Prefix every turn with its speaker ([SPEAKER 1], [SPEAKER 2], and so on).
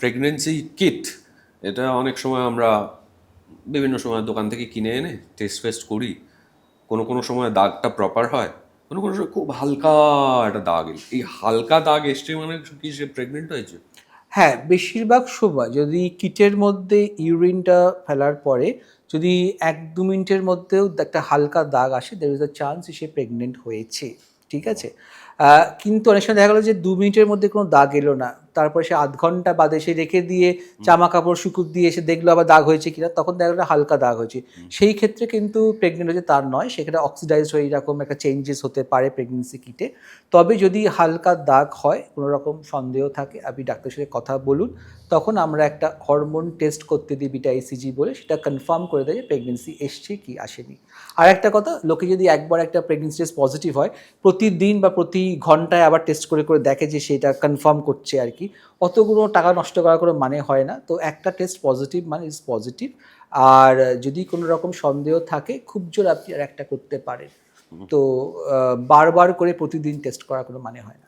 [SPEAKER 1] Pregnancy kit এটা অনেক সময় আমরা বিভিন্ন সময় দোকান থেকে কিনে এনে টেস্ট ফেস্ট করি। কোনো কোনো সময় দাগটা প্রপার হয়, কোনো কোনো সময় খুব হালকা একটা দাগ এই হালকা দাগ এসছে মানে কি সে প্রেগনেন্ট হয়েছে?
[SPEAKER 2] হ্যাঁ বেশিরভাগ সময় যদি কিটের মধ্যে ইউরিনটা ফেলার পরে যদি এক দু মিনিটের মধ্যেও একটা হালকা দাগ আসে দের ইজ আ চান্স সে প্রেগনেন্ট হয়েছে, ঠিক আছে? কিন্তু অনেক সময় দেখা গেলো যে দু মিনিটের মধ্যে কোনো দাগ এলো না। তারপরে সে আধ ঘণ্টা বাদে সে রেখে দিয়ে জামা কাপড় শুকুর দিয়ে এসে দেখল আবার দাগ হয়েছে কিনা তখন দেখা গেলো হালকা দাগ হয়েছে। সেই ক্ষেত্রে কিন্তু প্রেগনেন্ট হয়েছে তার নয় সেখানে অক্সিডাইজ হয়ে এরকম একটা চেঞ্জেস হতে পারে প্রেগনেন্সি কিটে তবে যদি হালকা দাগ হয় কোনো রকম সন্দেহ থাকে আপনি ডাক্তারের সাথে কথা বলুন তখন আমরা একটা হরমোন টেস্ট করতে দিই বিটা ইসিজি বলে সেটা কনফার্ম করে দেয় যে প্রেগনেন্সি এসছে কি আসেনি। আর একটা কথা লোকে যদি একবার একটা প্রেগনেন্সি টেস্ট পজিটিভ হয় প্রতিদিন বা প্রতি ঘন্টায় আবার টেস্ট করে করে দেখে যে সেটা কনফার্ম করছে আর কি অতগুলো টাকা নষ্ট করার কোনো মানে হয় না। তো একটা টেস্ট পজিটিভ মানে ইজ পজিটিভ আর যদি কোনো রকম সন্দেহ থাকে খুব জোর আপনি আর একটা করতে পারেন। তো আহ, বারবার করে প্রতিদিন টেস্ট করার কোনো মানে হয় না।